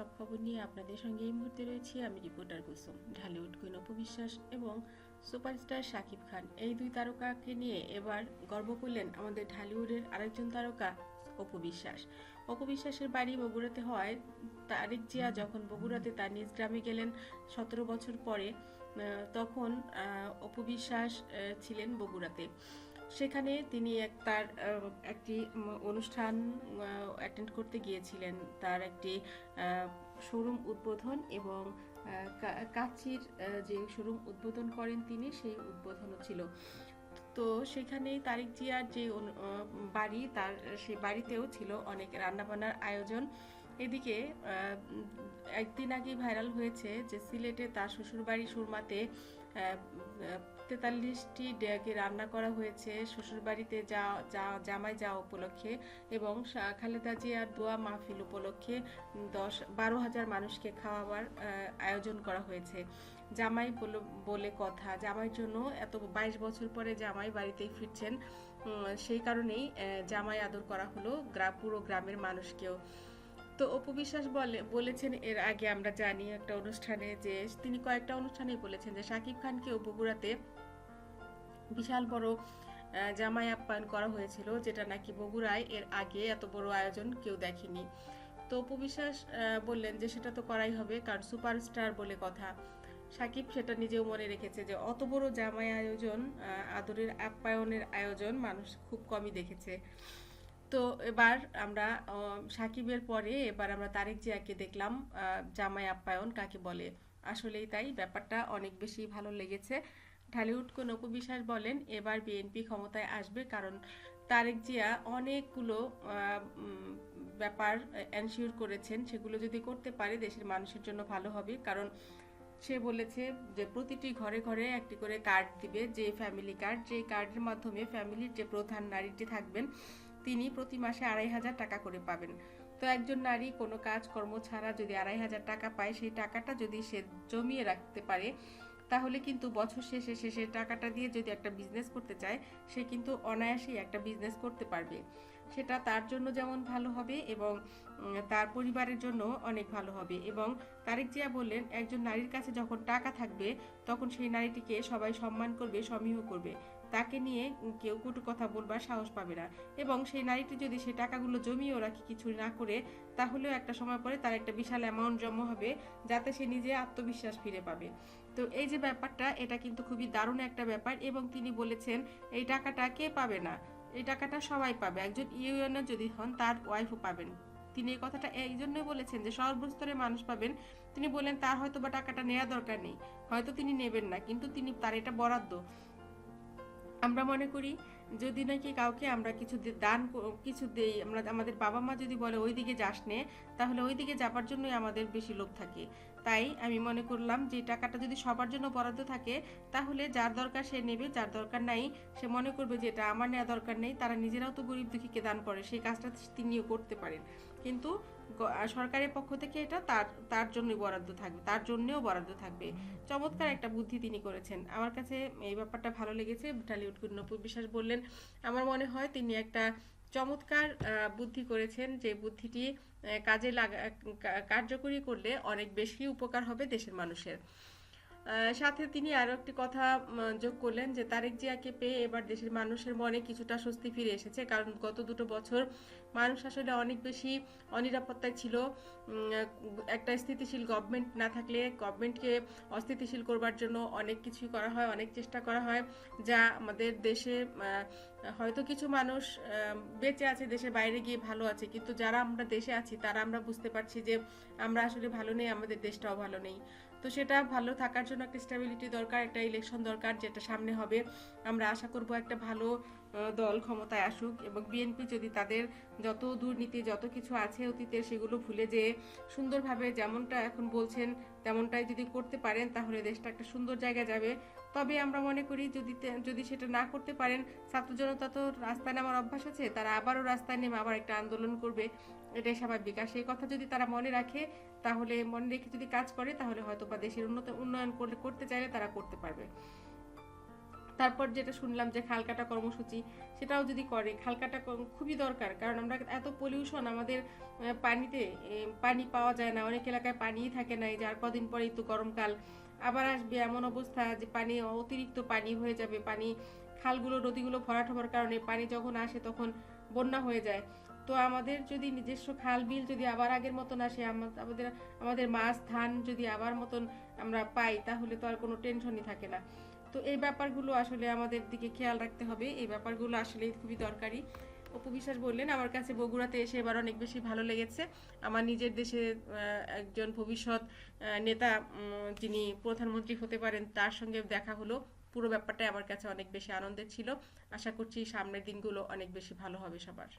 সব খবর নিয়ে আপনাদের সঙ্গে এই মুহূর্তে রয়েছি। আমি রিপোর্টার কুসুম, ঢালিউড কুইন অপবিশ্বাস এবং সুপারস্টার শাকিব খান। এই দুই তারকাকে নিয়ে এবার গর্ব করলেন আমাদের ঢালিউডের আরেকজন তারকা অপবিশ্বাস অপবিশ্বাসের বাড়ি বগুড়াতে হয় তারিক জিয়া যখন বগুড়াতে তার নিজ গ্রামে গেলেন সতেরো বছর পরে তখন অপবিশ্বাস ছিলেন বগুড়াতে। সেখানে তিনি এক তার একটি অনুষ্ঠান অ্যাটেন্ড করতে গিয়েছিলেন। তার একটি শোরুম উদ্বোধন এবং কাচির যে শোরুম উদ্বোধন করেন তিনি, সেই উদ্বোধনও ছিল। তো সেখানে তারিক জিয়ার যে বাড়ি, তার সেই বাড়িতেও ছিল অনেক রান্নাবান্নার আয়োজন। এদিকে একদিন আগে ভাইরাল হয়েছে যে সিলেটে তার শ্বশুরবাড়ি সুরমাতে তেতাল্লিশটি ডেকে রান্না করা হয়েছে শ্বশুরবাড়িতে যা যা, জামাই যাওয়া উপলক্ষে এবং খালেদা জিয়ার দোয়া মাহফিল উপলক্ষে দশ, বারো হাজার মানুষকে খাওয়াবার আয়োজন করা হয়েছে। জামাই বলে- কথা, জামাইয়ের জন্য এত বাইশ বছর পরে জামাই বাড়িতেই ফিরছেন সেই কারণেই জামাই আদর করা হলো পুরো গ্রামের মানুষকেও। তো অপু বিশ্বাস বলে, বলেছেন, এর আগে আমরা জানি একটা অনুষ্ঠানে যে, তিনি কয়েকটা অনুষ্ঠানেই বলেছেন যে, শাকিব খানকেও বগুড়াতে বিশাল বড় জামাই আপ্যায়ন করা হয়েছিল, যেটা নাকি বগুড়ায় এর আগে এত বড় আয়োজন কেউ দেখেনি। তো অপু বিশ্বাস বললেন যে, সেটা তো করাই হবে, কারণ সুপারস্টার বলে কথা। সাকিব সেটা নিজেও মনে রেখেছে যে, অত বড় জামাই আয়োজন আদরের আপ্যায়নের আয়োজন মানুষ খুব কমই দেখেছে। তো এবার আমরা সাকিবের পরে এবার আমরা তারেক জিয়াকে দেখলাম জামাই আপ্যায়ন কাকে বলে। আসলেই তাই, ব্যাপারটা অনেক বেশি ভালো লেগেছে। ঢালিউড কোন উপবিশ্বাস বলেন, এবার বিএনপি ক্ষমতায় আসবে কারণ তারেক জিয়া অনেকগুলো ব্যাপার এনশিওর করেছেন। সেগুলো যদি করতে পারে দেশের মানুষের জন্য ভালো হবে। কারণ সে বলেছে যে, প্রতিটি ঘরে ঘরে একটি করে কার্ড দিবে যে ফ্যামিলি কার্ড যে কার্ডের মাধ্যমে ফ্যামিলির যে প্রধান নারীটি থাকবেন তিনি প্রতি মাসে আড়াই হাজার টাকা করে পাবেন। তো একজন নারী কোনো কাজ, কর্ম ছাড়া যদি আড়াই হাজার টাকা পায়, সেই টাকাটা যদি সে জমিয়ে রাখতে পারে, তাহলে কিন্তু বছর শেষে সেই টাকাটা দিয়ে যদি একটা বিজনেস করতে চায়, সে কিন্তু অনায়াসেই একটা বিজনেস করতে পারবে। সেটা তার জন্য যেমন ভালো হবে এবং তার পরিবারের জন্য অনেক ভালো হবে। এবং তারেক জিয়া বললেন, একজন নারীর কাছে যখন টাকা থাকবে, তখন সেই নারীটিকে সবাই সম্মান করবে, সমীহ করবে। তাকে নিয়ে কেউ কটু কথা বলবার সাহস পাবে না। এবং সেই নারীটি যদি সেই টাকাগুলো জমিয়েও রাখে কিছু না করে, তাহলেও একটা সময় পরে তার একটা বিশাল অ্যামাউন্ট জমা হবে, যাতে সে নিজে আত্মবিশ্বাস ফিরে পাবে। তো এই যে ব্যাপারটা, এটা কিন্তু খুবই দারুণ একটা ব্যাপার এবং তিনি বলেছেন, এই টাকাটা কে পাবে না? এই টাকাটা সবাই পাবে। একজন ইউএনএ যদি হন, তার ওয়াইফও পাবেন। তিনি এই কথাটা এই জন্যই বলেছেন যে, সর্বস্তরের মানুষ পাবেন। তিনি বলেন তার হয়তো বা টাকাটা নেওয়া দরকার নেই। হয়তো তিনি নেবেন না, কিন্তু তিনি তার এটা বরাদ্দ। আমরা মনে করি, যদি নাকি কাউকে আমরা কিছু দান কিছু দেই, আমরা, আমাদের বাবা মা যদি বলে ওই দিকে যাস নে তাহলে ওই দিকে যাবার জন্যই আমাদের বেশি লোভ থাকে। তাই আমি মনে করলাম যে টাকাটা যদি সবার জন্য বরাদ্দ থাকে, তাহলে যার দরকার সে নেবে, যার দরকার নাই সে মনে করবে যে এটা আমার নেওয়া দরকার নেই, তারা নিজেরাও তো গরিব দুঃখীকে দান করে, সেই কাজটা তিনিও করতে পারেন। কিন্তু সরকারের পক্ষ থেকে এটা তার তার জন্যই বরাদ্দ থাকবে, তার জন্যেও বরাদ্দ থাকবে। চমৎকার একটা বুদ্ধি তিনি করেছেন। আমার কাছে এই ব্যাপারটা ভালো লেগেছে। টালিউড নপুর বিশ্বাস বললেন, আমার মনে হয় তিনি একটা চমৎকার বুদ্ধি করেছেন যে বুদ্ধিটি কাজে লাগা কার্যকরী করলে অনেক বেশি উপকার হবে দেশের মানুষের। সাথে তিনি আরও একটি কথা যোগ করলেন যে, তারেক জিয়াকে পেয়ে এবার দেশের মানুষের মনে কিছুটা স্বস্তি ফিরে এসেছে। কারণ গত দুটো বছর মানুষ আসলে অনেক বেশি অনিরাপত্তায় ছিল। একটা স্থিতিশীল গভর্নমেন্ট না থাকলে গভর্নমেন্টকে অস্থিতিশীল করবার জন্য অনেক কিছুই করা হয়, অনেক চেষ্টা করা হয়, যা আমাদের দেশে হয়তো কিছু মানুষ বেঁচে আছে, দেশের বাইরে গিয়ে ভালো আছে। কিন্তু যারা আমরা দেশে আছি, তারা আমরা বুঝতে পারছি যে, আমরা আসলে ভালো নেই, আমাদের দেশটাও ভালো নেই। তো সেটা ভালো থাকার জন্য একটা স্টেবিলিটি দরকার, একটা ইলেকশন দরকার যেটা সামনে হবে। আমরা আশা করব একটা ভালো দল ক্ষমতায় আসুক এবং বিএনপি যদি তাদের যত দুর্নীতি, যত কিছু আছে অতীতে সেগুলো ভুলে যে সুন্দরভাবে যেমনটা এখন বলছেন, তেমনটাই যদি করতে পারেন, তাহলে দেশটা একটা সুন্দর জায়গা যাবে। তবে আমরা মনে করি যদি যদি সেটা না করতে পারেন, ছাত্র জনতা তো রাস্তায় নামার অভ্যাস আছে, তারা আবারও রাস্তায় নেমে আবার একটা আন্দোলন করবে। এটাই স্বাভাবিক। আর সেই কথা যদি তারা মনে রাখে, তাহলে মনে রেখে যদি কাজ করে, তাহলে হয়তো বা দেশের উন্নত, উন্নয়ন করতে চাইলে তারা করতে পারবে। তারপর যেটা শুনলাম যে খালকাটা কর্মসূচি, সেটাও যদি করে, খালকাটা খুবই দরকার। কারণ আমরা এত পলিউশন আমাদের পানিতে পানি পাওয়া যায় না। অনেক এলাকায় পানিই থাকে না এই যে আর কদিন পরেই তো গরমকাল। আবার আসবে এমন অবস্থা যে পানি, অতিরিক্ত পানি হয়ে যাবে। পানি, খালগুলো, নদীগুলো ভরাট হওয়ার কারণে পানি যখন আসে তখন বন্যা হয়ে যায়। তো আমাদের যদি নিজস্ব খাল বিল যদি আবার আগের মতন আসে আমাদের আমাদের মাছ, ধান যদি আবার মতন আমরা পাই, তাহলে তো আর কোনো টেনশনই থাকে না। তো এই ব্যাপারগুলো আসলে আমাদের দিকে খেয়াল রাখতে হবে। এই ব্যাপারগুলো আসলে খুবই দরকারি। অপু বিশ্বাস বললেন, আমার কাছে বগুড়াতে এসে এবার অনেক বেশি ভালো লেগেছে। আমার নিজের দেশে একজন ভবিষ্যৎ নেতা যিনি প্রধানমন্ত্রী হতে পারেন, তার সঙ্গে দেখা হলো। পুরো ব্যাপারটাই আমার কাছে অনেক বেশি আনন্দের ছিল। আশা করছি সামনের দিনগুলো অনেক বেশি ভালো হবে সবার।